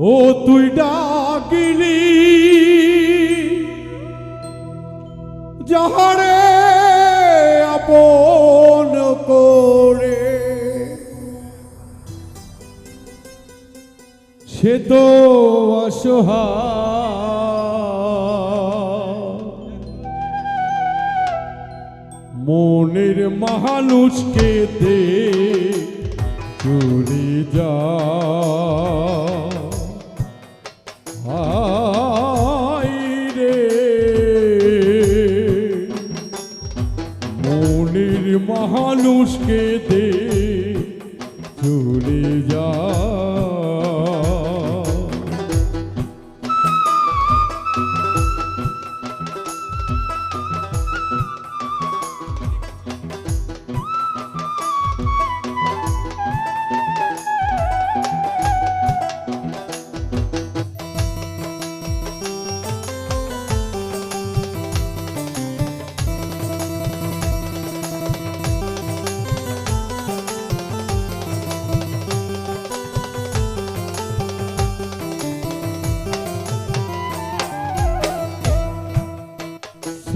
ও তুই ডাকিলি। যাহারে আপন করে। সে তো অসহায়। মনের মহানুষকে দে চলে যা। মনের মহানুষকে দে চলে যা।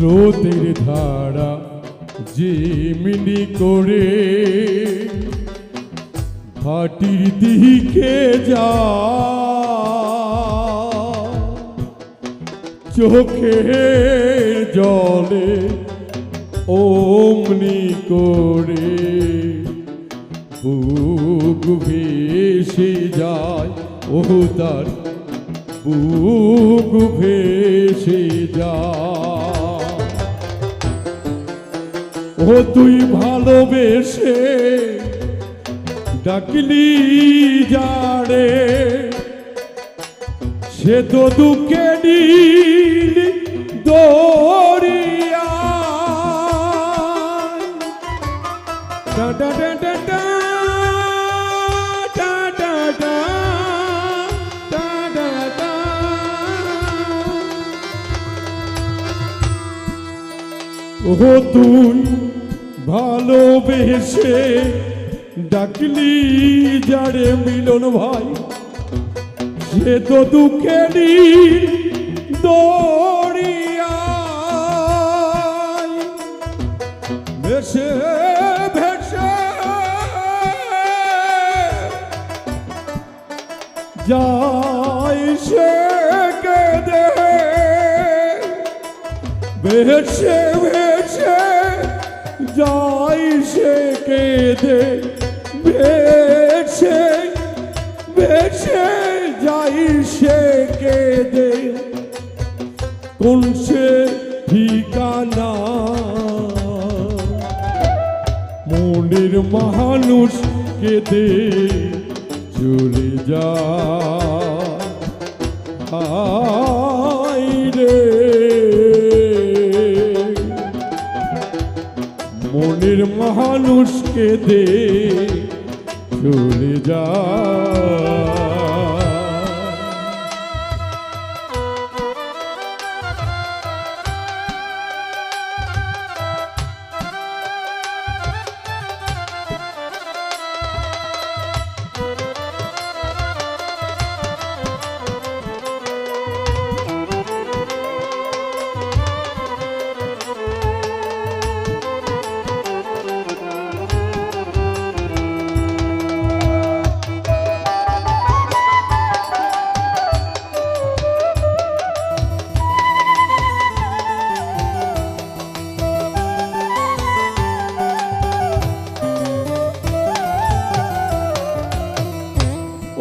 স্রোতের ধারা জিমিনি করে, ঘাটির দিকে যা। চোখে জলে অমনি করে বুক ভেসে যায় ও তার বুক ভেসে যায়। ও তুই ভালোবেসে ডাকলি যারে সে তো দুঃখে ও তুই ভালোবেসে ডাকলি যারে মিলন ভাই, সে তো দুঃখেরই দরিয়ায়। ভেসে ভেসে যাই সে কেঁদে। ভেসে ভেসে যাই সে কেঁদে ভেসে ভেসে যাই সে কেঁদে। কোন সে ঠিকানা? মনের মানুষ কেঁদে চলে যা কেঁদে চলে যা।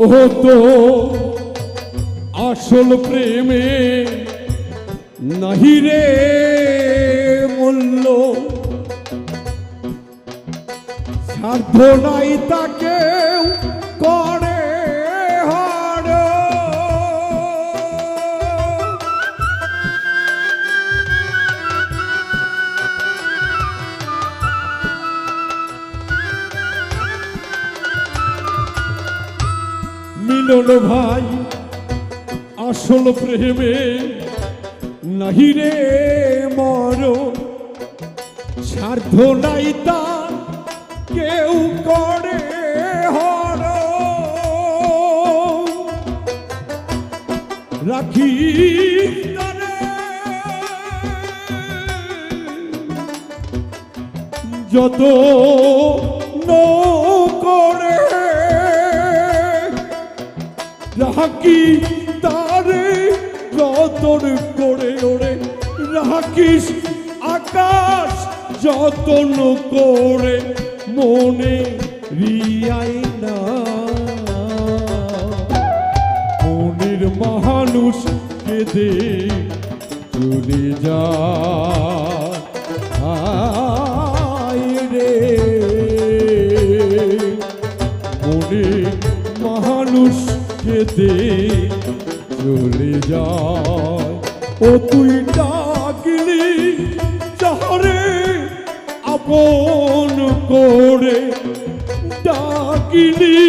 ও তো আসল প্রেমে নাহি রে মূল্য। সাধ্য নাই তাকে মিলন ভাই, আসল প্রেমে নাহি রে মর স্বার্থ নাই তা কেউ করে হর রাখি যত করে রাখি তারে যতন করে ওরে রাখিস আকাশ যতন করে, মনে রিয়াই না। মনের মানুষ কেঁদে চলে যা কেঁদে চলে যায়। ও তুই ডাকলি চারে আপন করে ডাকিলি,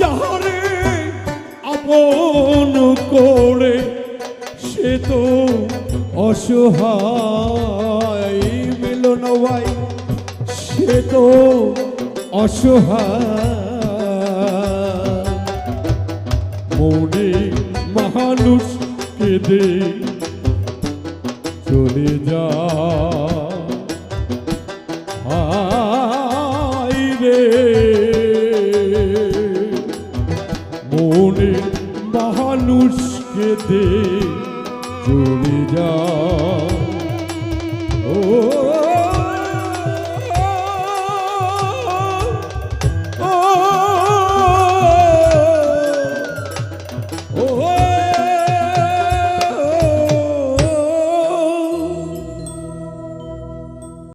যাহারে আপন করে সে তো অসহায়। মিলন ভাই, সে তো অসহায়। মনে মানুষ কেঁদে চলে যা। রে। মনে মানুষ কেঁদে চলে যা।